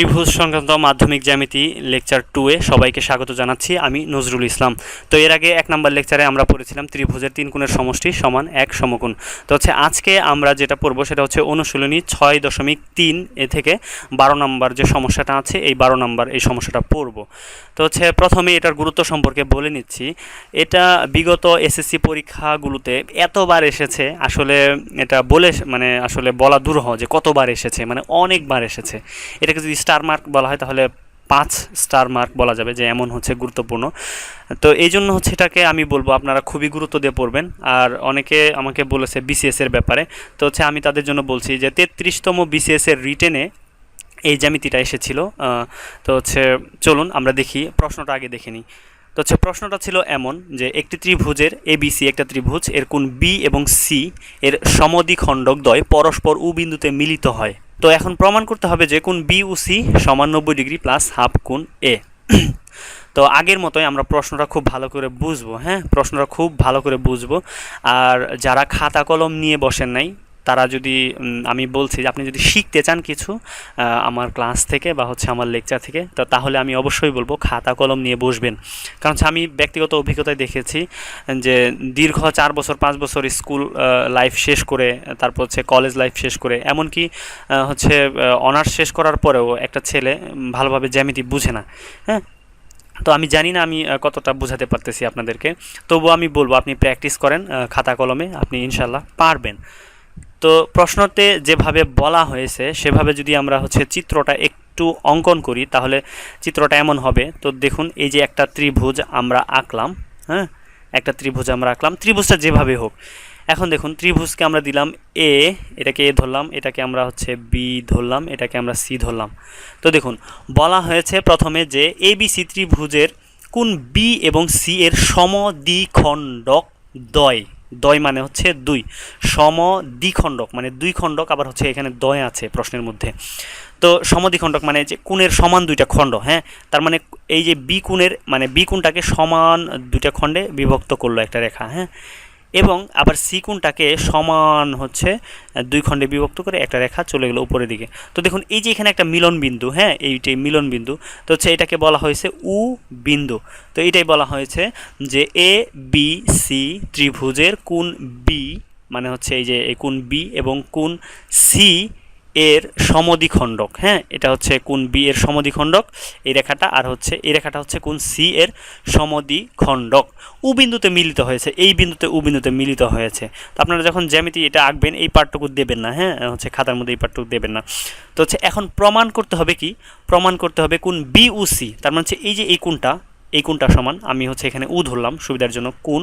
ত্রিভুজ সংক্রান্ত মাধ্যমিক জ্যামিতি লেকচার টু এ সবাইকে স্বাগত জানাচ্ছি, আমি নজরুল ইসলাম। তো এর আগে এক নম্বর লেকচারে আমরা পড়েছিলাম ত্রিভুজের তিন কোণের সমষ্টি সমান এক সমকোণ। তো হচ্ছে আজকে আমরা যেটা পড়ব সেটা হচ্ছে অনুশীলনী ছয় দশমিক তিন এ থেকে বারো নম্বর যে সমস্যাটা আছে, এই বারো নম্বর এই সমস্যাটা পড়ব। তো হচ্ছে প্রথমে এটার গুরুত্ব সম্পর্কে বলে নিচ্ছি। এটা বিগত এসএসসি পরীক্ষাগুলোতে এতবার এসেছে, আসলে এটা বলে মানে আসলে বলা দুরূহ যে কতবার এসেছে মানে অনেকবার এসেছে। এটাকে যদি স্টার মার্ক বলা হয়, তাহলে পাঁচ স্টার মার্ক বলা যাবে যে এমন হচ্ছে গুরুত্বপূর্ণ। তো এই জন্য হচ্ছে এটাকে আমি বলব, আপনারা খুবই গুরুত্ব দিয়ে পড়বেন। আর অনেকে আমাকে বলেছে বিসিএস এর ব্যাপারে। তো হচ্ছে আমি তাদের জন্য বলছি যে তেত্রিশতম বিসিএস এর রিটেনে এই জ্যামিতিটা এসেছিল। তো হচ্ছে চলুন আমরা দেখি, প্রশ্নটা আগে দেখে নিই। তো হচ্ছে প্রশ্নটা ছিল এমন যে একটি ত্রিভুজের এবিসি একটা ত্রিভুজ, এর কোণ বি এবং সি এর সমদ্বিখণ্ডক দ্বয় পরস্পর উ বিন্দুতে মিলিত হয়। তো এখন প্রমাণ করতে হবে যে কোন বি ও সি সমান নব্বই ডিগ্রি প্লাস হাফ কোণ এ তো আগের মতোই আমরা প্রশ্নটা খুব ভালো করে বুঝব হ্যাঁ? প্রশ্নটা খুব ভালো করে বুঝব। আর যারা খাতা কলম নিয়ে বসেন নাই তারা যদি আমি বলছি যে আপনি যদি শিখতে চান কিছু আমার ক্লাস থেকে বা হচ্ছে আমার লেকচার থেকে, তো তাহলে আমি অবশ্যই বলব খাতা কলম নিয়ে বসবেন। কারণ আমি ব্যক্তিগত অভিজ্ঞতায় দেখেছি যে দীর্ঘ চার বছর, পাঁচ বছর স্কুল লাইফ শেষ করে, তারপর হচ্ছে কলেজ লাইফ শেষ করে, এমনকি হচ্ছে অনার্স শেষ করার পরেও একটা ছেলে ভালোভাবে জ্যামিতি বুঝে না হ্যাঁ? তো আমি জানি না আমি কতটা বোঝাতে পারতেছি আপনাদেরকে। তবুও আমি বলব আপনি প্র্যাকটিস করেন খাতা কলমে, আপনি ইনশাল্লাহ পারবেন। তো প্রশ্নতে যেভাবে বলা হয়েছে, সেভাবে যদি আমরা হচ্ছে চিত্রটা একটু অঙ্কন করি, তাহলে চিত্রটা এমন হবে। তো দেখুন, এই যে একটা ত্রিভুজ আমরা আঁকলাম হ্যাঁ? একটা ত্রিভুজ আমরা আঁকলাম। ত্রিভুজটা যেভাবে হোক। এখন দেখুন, ত্রিভুজকে আমরা দিলাম এ এটাকে এ ধরলাম, এটাকে আমরা হচ্ছে বি ধরলাম, এটাকে আমরা সি ধরলাম। তো দেখুন, বলা হয়েছে প্রথমে যে এ বি সি ত্রিভুজের কোন বি এবং সি এর সমদ্বিখণ্ডক দয় দয় মানে হচ্ছে দুই। সম দ্বিখণ্ডক মানে দুই খণ্ডক আবার হচ্ছে এখানে দয় আছে প্রশ্নের মধ্যে। তো সমদ্বিখণ্ডক মানে যে কোণের সমান দুইটা খণ্ড হ্যাঁ? তার মানে এই যে বি কোণের মানে বি কোণটাকে সমান দুইটা খণ্ডে বিভক্ত করল একটা রেখা হ্যাঁ? এবং আবার সি কোণটাকে সমান হচ্ছে দুই খণ্ডে বিভক্ত করে একটা রেখা চলে গেলো উপরের দিকে। তো দেখুন, এই যে এখানে একটা মিলন বিন্দু হ্যাঁ এইটাই মিলন বিন্দু, তো হচ্ছে এটাকে বলা হয়েছে উ বিন্দু। তো এটাই বলা হয়েছে যে এ, বি, সি ত্রিভুজের কোন বি মানে হচ্ছে এই যে কোন বি এবং কোন সি এর সমদ্বিখণ্ডক হ্যাঁ? এটা হচ্ছে কোন বি এর সমদ্বিখণ্ডক, এই রেখাটা, আর হচ্ছে, এই রেখাটা হচ্ছে কোন সি এর সমদ্বিখণ্ডক। উ বিন্দুতে মিলিত হয়েছে, এই বিন্দুতে উ বিন্দুতে মিলিত হয়েছে। তো আপনারা যখন জ্যামিতি এটা আঁকবেন, এই পার্টটুকু দেবেন না হ্যাঁ? হচ্ছে খাতার মধ্যে এই পার্টটুকু দেবেন না। তো হচ্ছে এখন প্রমাণ করতে হবে কি? প্রমাণ করতে হবে কোন বি ও সি তার মানে হচ্ছে এই যে এই কোনটা এই কোনটা সমান, আমি হচ্ছে এখানে উ ধরলাম, সুবিধার জন্য কোন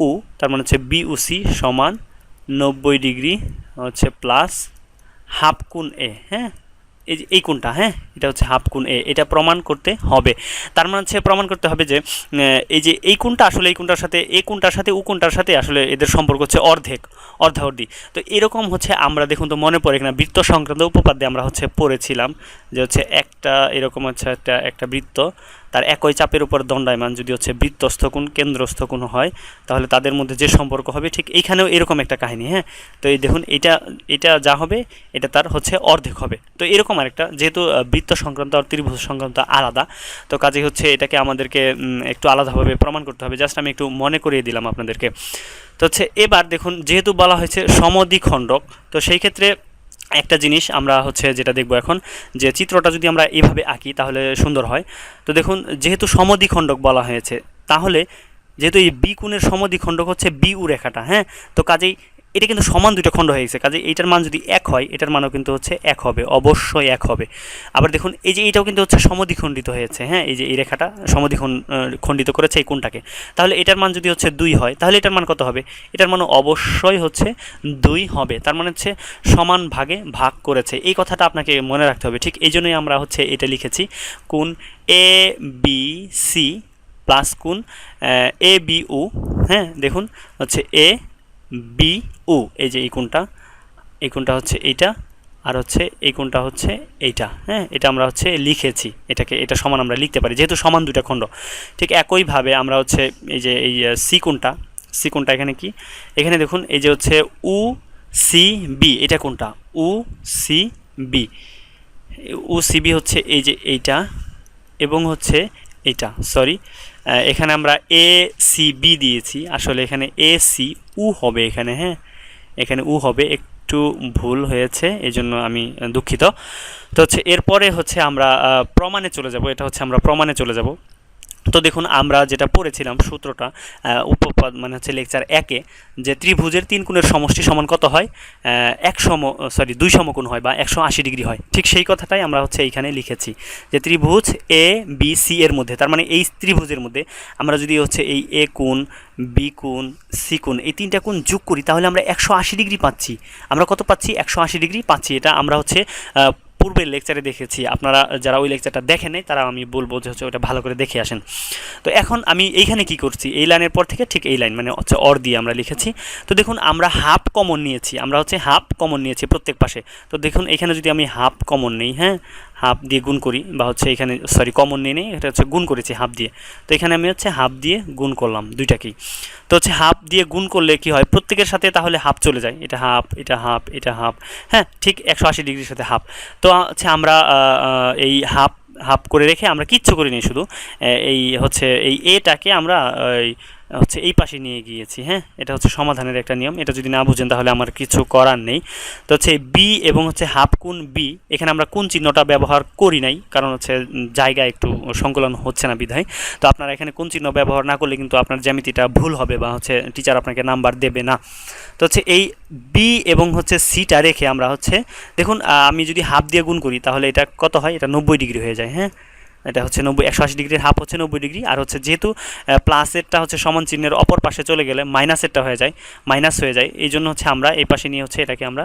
উ, তার মানে হচ্ছে বি ও সি সমান নব্বই ডিগ্রি, হচ্ছে প্লাস হাফ কোণ এ হ্যাঁ? এই যে এই কোণটা হ্যাঁ? এটা হচ্ছে হাফ কোন এ, এটা প্রমাণ করতে হবে। তার মানে হচ্ছে প্রমাণ করতে হবে যে এই যে এই কোনটা আসলে এই কোনটার সাথে, এই কোনটার সাথে, উ কোনটার সাথে আসলে এদের সম্পর্ক হচ্ছে অর্ধেক অর্ধাঅর্ধি তো এরকম হচ্ছে আমরা দেখুন তো মনে পড়ে কিনা, বৃত্ত সংক্রান্ত উপপাদ্যে আমরা হচ্ছে পড়েছিলাম যে হচ্ছে একটা এরকম হচ্ছে একটা একটা বৃত্ত, তার একই চাপের উপর দণ্ডায়মান যদি হচ্ছে বৃত্তস্থ কোণ, কেন্দ্রস্থ কোণ হয়, তাহলে তাদের মধ্যে যে সম্পর্ক হবে, ঠিক এইখানেও এরকম একটা কাহিনী হ্যাঁ? তো এই দেখুন, এটা এটা যা হবে, এটা তার হচ্ছে অর্ধেক হবে। তো এরকম আরেকটা, যেহেতু বৃত্ত সংক্রান্ত আর ত্রিভুজ সংক্রান্ত আলাদা, তো কাজে হচ্ছে এটাকে আমাদেরকে একটু আলাদাভাবে প্রমাণ করতে হবে। জাস্ট আমি একটু মনে করিয়ে দিলাম আপনাদেরকে। তো হচ্ছে এবার দেখুন, যেহেতু বলা হয়েছে সমদ্বিখণ্ডক, তো সেই ক্ষেত্রে একটা জিনিস আমরা হচ্ছে যেটা দেখব এখন, যে চিত্রটা যদি আমরা এভাবে আঁকি তাহলে সুন্দর হয়। তো দেখুন, যেহেতু সমদ্বিখণ্ডক বলা হয়েছে, তাহলে যেহেতু এই বি কোণের সমদ্বিখণ্ডক হচ্ছে বি উ রেখাটা হ্যাঁ? তো কাজেই এটা কিন্তু সমান দুইটা খণ্ড হয়ে গেছে। কাজে এইটার মান যদি এক হয়, এটার মানও কিন্তু হচ্ছে এক হবে, অবশ্যই এক হবে। আবার দেখুন, এই যে এইটাও কিন্তু হচ্ছে সমদ্বিখণ্ডিত হয়েছে হ্যাঁ? এই যে এই রেখাটা সমদ্বিখন খণ্ডিত করেছে এই কোনটাকে তাহলে এটার মান যদি হচ্ছে দুই হয়, তাহলে এটার মান কত হবে? এটার মান অবশ্যই হচ্ছে দুই হবে। তার মানে হচ্ছে সমান ভাগে ভাগ করেছে। এই কথাটা আপনাকে মনে রাখতে হবে। ঠিক এই জন্যই আমরা হচ্ছে এটা লিখেছি কোন এ বি সি প্লাস কোন এ বি উ হ্যাঁ? দেখুন, হচ্ছে এ বি উ এই যে এই কোনটা এই কোনটা হচ্ছে এইটা, আর হচ্ছে এই কোনটা হচ্ছে এইটা হ্যাঁ? এটা আমরা হচ্ছে লিখেছি, এটাকে, এটা সমান আমরা লিখতে পারি, যেহেতু সমান দুইটা খণ্ড। ঠিক একইভাবে আমরা হচ্ছে এই যে, এই সি কোনটা সি কোনটা এখানে কি? এখানে দেখুন, এই যে হচ্ছে উ সি বি এটা কোনটা উ সি বি ও সিবি হচ্ছে এই যে এইটা, এবং হচ্ছে এইটা সরি এখানে আমরা এ সি বি দিয়েছি। আসলে এখানে এ সি উ হবে এখানে হ্যাঁ? এখানে উ হবে, একটু ভুল হয়েছে এই জন্য আমি দুঃখিত। তো হচ্ছে এরপরে হচ্ছে আমরা প্রমাণে চলে যাব। এটা হচ্ছে আমরা প্রমাণে চলে যাব। তো দেখুন, আমরা যেটা পড়েছিলাম সূত্রটা উপপাদ মানে হচ্ছে লেকচার একে, যে ত্রিভুজের তিন কোণের সমষ্টি সমান কত হয়? এক সম সরি দুই সমকোণ হয় বা একশো আশি ডিগ্রি হয়। ঠিক সেই কথাটাই আমরা হচ্ছে এইখানে লিখেছি, যে ত্রিভুজ এ বি সি এর মধ্যে, তার মানে এই ত্রিভুজের মধ্যে আমরা যদি হচ্ছে এই এ কোণ বি কোণ সি কোণ, এই তিনটা কোণ যোগ করি, তাহলে আমরা একশো আশি ডিগ্রি পাচ্ছি। আমরা কত পাচ্ছি? একশো আশি ডিগ্রি পাচ্ছি। এটা আমরা হচ্ছে পূর্বের লেকচারে দেখেছি। আপনারা, যারা ওই লেকচারটা দেখেন নাই তারা আমি বলব যে হচ্ছে ওটা ভালো করে দেখে আসেন। তো এখন আমি এইখানে কি করছি? এই লাইনের পর থেকে ঠিক এই লাইন মানে হচ্ছে অর দিয়ে আমরা লিখেছি। তো দেখুন, আমরা হাফ কমন নিয়েছি। আমরা হচ্ছে হাফ কমন নিয়েছি প্রত্যেক পাশে। তো দেখুন, এখানে যদি আমি হাফ কমন নিই হ্যাঁ? হাফ দিয়ে গুণ করি বা হচ্ছে এখানে সরি কমন নিয়ে নেই, এটা হচ্ছে গুণ করেছি হাফ দিয়ে। তো এখানে আমি হচ্ছে হাফ দিয়ে গুণ করলাম দুইটাকেই। তো হচ্ছে হাফ দিয়ে গুণ করলে কি হয়? প্রত্যেকের সাথে তাহলে হাফ চলে যায়। এটা হাফ এটা হাফ এটা হাফ। হ্যাঁ ঠিক একশো আশি ডিগ্রির সাথে হাফ। তো হচ্ছে আমরা এই হাফ হাফ করে রেখে আমরা কিচ্ছু করিনি শুধু। এই হচ্ছে, এই এটাকে আমরা হচ্ছে এই পাশে নিয়ে গিয়েছি হ্যাঁ? এটা হচ্ছে সমাধানের একটা নিয়ম। এটা যদি না বুঝেন তাহলে আমার কিছু করার নেই। তো হচ্ছে বি এবং হচ্ছে হাফ কোন বি এখানে আমরা কোন চিহ্নটা ব্যবহার করি নাই, কারণ হচ্ছে জায়গা একটু সংকলন হচ্ছে না বিধায়। তো আপনারা এখানে কোন চিহ্ন ব্যবহার না করলে কিন্তু আপনার জ্যামিতিটা ভুল হবে বা হচ্ছে টিচার আপনাকে নাম্বার দেবে না। তো হচ্ছে এই বি এবং হচ্ছে সিটা রেখে আমরা হচ্ছে, দেখুন আমি যদি হাফ দিয়ে গুণ করি তাহলে এটা কত হয়? এটা নব্বই ডিগ্রি হয়ে যায় হ্যাঁ? এটা হচ্ছে নব্বই, একশো আশি ডিগ্রির হাফ হচ্ছে নব্বই ডিগ্রি, আর হচ্ছে যেহেতু প্লাসেরটা হচ্ছে সমান চিহ্নের অপর পাশে চলে গেলে মাইনাসেরটা হয়ে যায় মাইনাস হয়ে যায়। এই জন্য হচ্ছে আমরা এই পাশে নিয়ে হচ্ছে এটাকে আমরা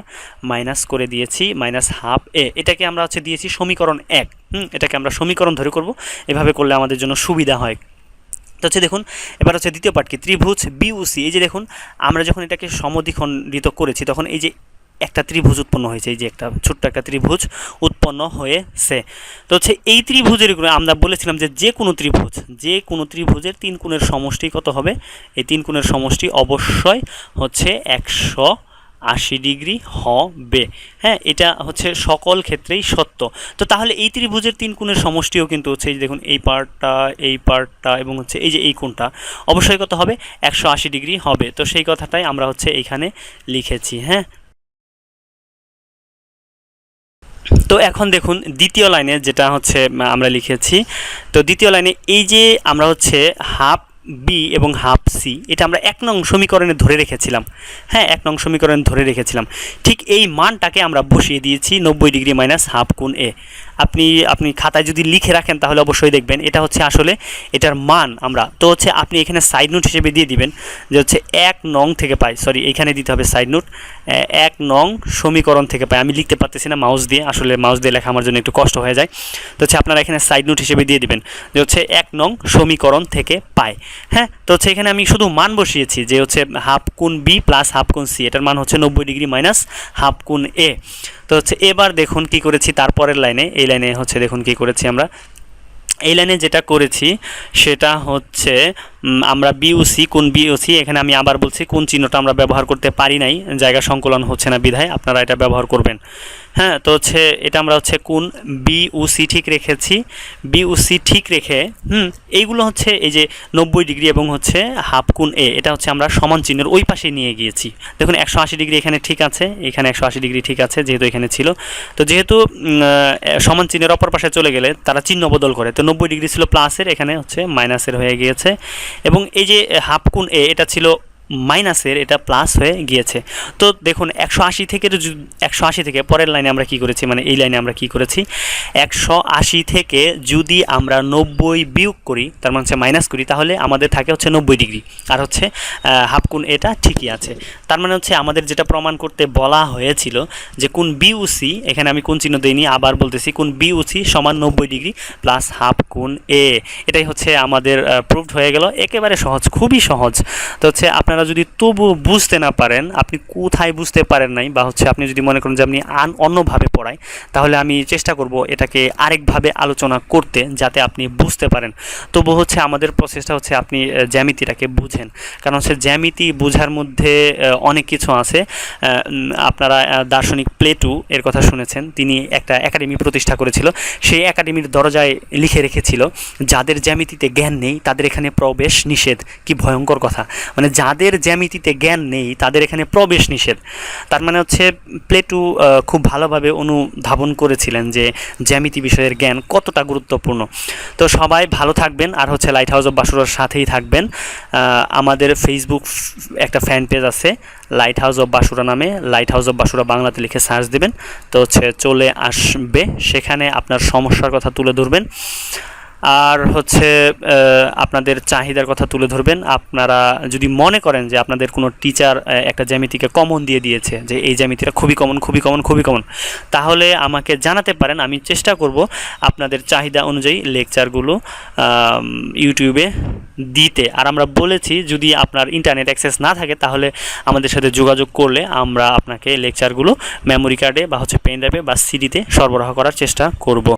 মাইনাস করে দিয়েছি মাইনাস হাফ এ এটাকে আমরা হচ্ছে দিয়েছি সমীকরণ এক। হুম, এটাকে আমরা সমীকরণ ধরে করব। এভাবে করলে আমাদের জন্য সুবিধা হয়। তো হচ্ছে দেখুন, এবার হচ্ছে দ্বিতীয় পার্ট কি? ত্রিভুজ বিউসি এই যে দেখুন, আমরা যখন এটাকে সমদ্বিখণ্ডিত করেছি, তখন এই যে একটা ত্রিভুজ উৎপন্ন হয়েছে, এই যে একটা ছোট্ট একটা ত্রিভুজ উৎপন্ন হয়েছে। তো হচ্ছে এই ত্রিভুজের আমরা বলেছিলাম যে যে কোনো ত্রিভুজ, যে কোনো ত্রিভুজের তিন কোণের সমষ্টি কত হবে? এই তিন কোণের সমষ্টি অবশ্যই হচ্ছে একশো আশি ডিগ্রি হবে। হ্যাঁ এটা হচ্ছে সকল ক্ষেত্রেই সত্য। তো তাহলে এই ত্রিভুজের তিন কোণের সমষ্টিও কিন্তু হচ্ছে এই দেখুন, এই পার্টটা এই পার্টটা এবং হচ্ছে এই যে এই কোণটা অবশ্যই কত হবে? একশো আশি ডিগ্রি হবে। তো সেই কথাটাই আমরা হচ্ছে এইখানে লিখেছি হ্যাঁ? তো এখন দেখুন দ্বিতীয় লাইনে যেটা হচ্ছে আমরা লিখেছি। তো দ্বিতীয় লাইনে এই যে আমরা হচ্ছে হাফ বি এবং হাফ সি এটা আমরা এক নং সমীকরণে ধরে রেখেছিলাম। হ্যাঁ এক নং সমীকরণে ধরে রেখেছিলাম। ঠিক এই মানটাকে আমরা বসিয়ে দিয়েছি নব্বই ডিগ্রি মাইনাস হাফ কোণ এ আপনি আপনি খাতায় যদি লিখে রাখেন তাহলে অবশ্যই দেখবেন। এটা হচ্ছে আসলে এটার মান আমরা। তো হচ্ছে আপনি এখানে সাইড নোট হিসেবে দিয়ে দিবেন যে হচ্ছে এক নং থেকে পাই। সরি এখানে দিতে হবে সাইড নোট এক নং সমীকরণ থেকে পাই। আমি লিখতে পারতেছি না মাউস দিয়ে। আসলে মাউস দিয়ে লেখা আমার জন্য একটু কষ্ট হয়ে যায়। তো হচ্ছে আপনারা এখানে সাইড নোট হিসেবে দিয়ে দিবেন যে হচ্ছে এক নং সমীকরণ থেকে পায় হ্যাঁ? তো হচ্ছে এখানে আমি শুধু মান বসিয়েছি যে হচ্ছে হাফ কোণ বি প্লাস হাফ কোণ সি এটার মান হচ্ছে নব্বই ডিগ্রি মাইনাস হাফ কোণ এ তো হচ্ছে এবার দেখুন কি করেছি তারপরের লাইনে এই লাইনে হচ্ছে, দেখুন কি করেছি আমরা। এই লাইনে যেটা করেছি, সেটা হচ্ছে আমরা বিওসি কোন বিওসি এখানে আমি আবার বলছি কোন চিহ্নটা আমরা ব্যবহার করতে পারি নাই, জায়গা সংকলন হচ্ছে না বিধায়, আপনারা এটা ব্যবহার করবেন। হ্যাঁ তো হচ্ছে এটা আমরা হচ্ছে কোন বিউসি ঠিক রেখেছি। বিউসি ঠিক রেখে, হুম, এইগুলো হচ্ছে এই যে নব্বই ডিগ্রি এবং হচ্ছে হাফ কোণ এ এটা হচ্ছে আমরা সমান চিহ্নের ওই পাশে নিয়ে গিয়েছি। দেখুন, একশো আশি ডিগ্রি এখানে ঠিক আছে, এখানে একশো আশি ডিগ্রি ঠিক আছে, যেহেতু এখানে ছিল। তো যেহেতু সমান চিহ্নের অপর পাশে চলে গেলে তারা চিহ্ন বদল করে। তো নব্বই ডিগ্রি ছিল প্লাসের এখানে হচ্ছে মাইনাসের হয়ে গিয়েছে। এবং এই যে হাফ কোণ এ এটা ছিল মাইনাসের এটা প্লাস হয়ে গিয়েছে। তো দেখুন, একশো আশি থেকে একশো আশি থেকে পরের লাইনে আমরা কি করেছি? মানে এই লাইনে আমরা কি করেছি? একশো আশি থেকে যদি আমরা নব্বই বিয়োগ করি, তার মানে হচ্ছে মাইনাস করি, তাহলে আমাদের থাকে হচ্ছে নব্বই ডিগ্রি। আর হচ্ছে হাফ কোণ এটা ঠিকই আছে। তার মানে হচ্ছে আমাদের যেটা প্রমাণ করতে বলা হয়েছিল যে কোন বিউসি এখানে আমি কোন চিহ্ন দিইনি, আবার বলতেছি কোন বিউসি সমান নব্বই ডিগ্রি প্লাস হাফ কোণ এ এটাই হচ্ছে আমাদের প্রুভড হয়ে গেল। একেবারে সহজ, খুবই সহজ। তো হচ্ছে আপনারা আপনারা যদি তবু বুঝতে না পারেন, আপনি কোথায় বুঝতে পারেন নাই বা হচ্ছে আপনি যদি মনে করেন যে আপনি আন, অন্যভাবে পড়ায়, তাহলে আমি চেষ্টা করব এটাকে আরেকভাবে আলোচনা করতে যাতে আপনি বুঝতে পারেন। তবু হচ্ছে আমাদের প্রসেসটা হচ্ছে আপনি জ্যামিতিটাকে বুঝেন। কারণ হচ্ছে জ্যামিতি বোঝার মধ্যে অনেক কিছু আছে। আপনারা দার্শনিক প্লেটু এর কথা শুনেছেন, তিনি একটা একাডেমি প্রতিষ্ঠা করেছিল। সেই একাডেমির দরজায় লিখে রেখেছিল, যাদের জ্যামিতিতে জ্ঞান নেই, তাদের এখানে প্রবেশ নিষেধ। কি ভয়ঙ্কর কথা। মানে যাদের জ্যামিতিতে জ্ঞান নেই, তাদের এখানে প্রবেশ নিষেধ। তার মানে হচ্ছে, প্লেটু খুব ভালোভাবে অনুধাবন করেছিলেন যে জ্যামিতি বিষয়ের জ্ঞান কতটা গুরুত্বপূর্ণ। তো সবাই ভালো থাকবেন, আর হচ্ছে লাইট হাউস অফ বাসুরার সাথেই থাকবেন। আমাদের ফেসবুক একটা ফ্যান পেজ আছে লাইট হাউস অফ বাসুরা নামে লাইট হাউস অফ বাসুরা বাংলাতে লিখে সার্চ দেবেন। তো হচ্ছে চলে আসবে, সেখানে আপনার সমস্যার কথা তুলে ধরবেন। আর হচ্ছে আপনাদের চাহিদার কথা তুলে ধরবেন। আপনারা যদি মনে করেন যে আপনাদের কোনো টিচার একটা জ্যামিতিকে কমন দিয়ে দিয়েছে, যে এই জ্যামিতিটা খুবই কমন খুবই কমন খুবই কমন তাহলে আমাকে জানাতে পারেন, আমি চেষ্টা করব আপনাদের চাহিদা অনুযায়ী লেকচারগুলো ইউটিউবে দিতে। আর আমরা বলেছি, যদি আপনার ইন্টারনেট অ্যাক্সেস না থাকে, তাহলে আমাদের সাথে যোগাযোগ করলে আমরা আপনাকে লেকচারগুলো মেমোরি কার্ডে বা হচ্ছে পেন ড্রাইভে বা সিডিতে সরবরাহ করার চেষ্টা করব।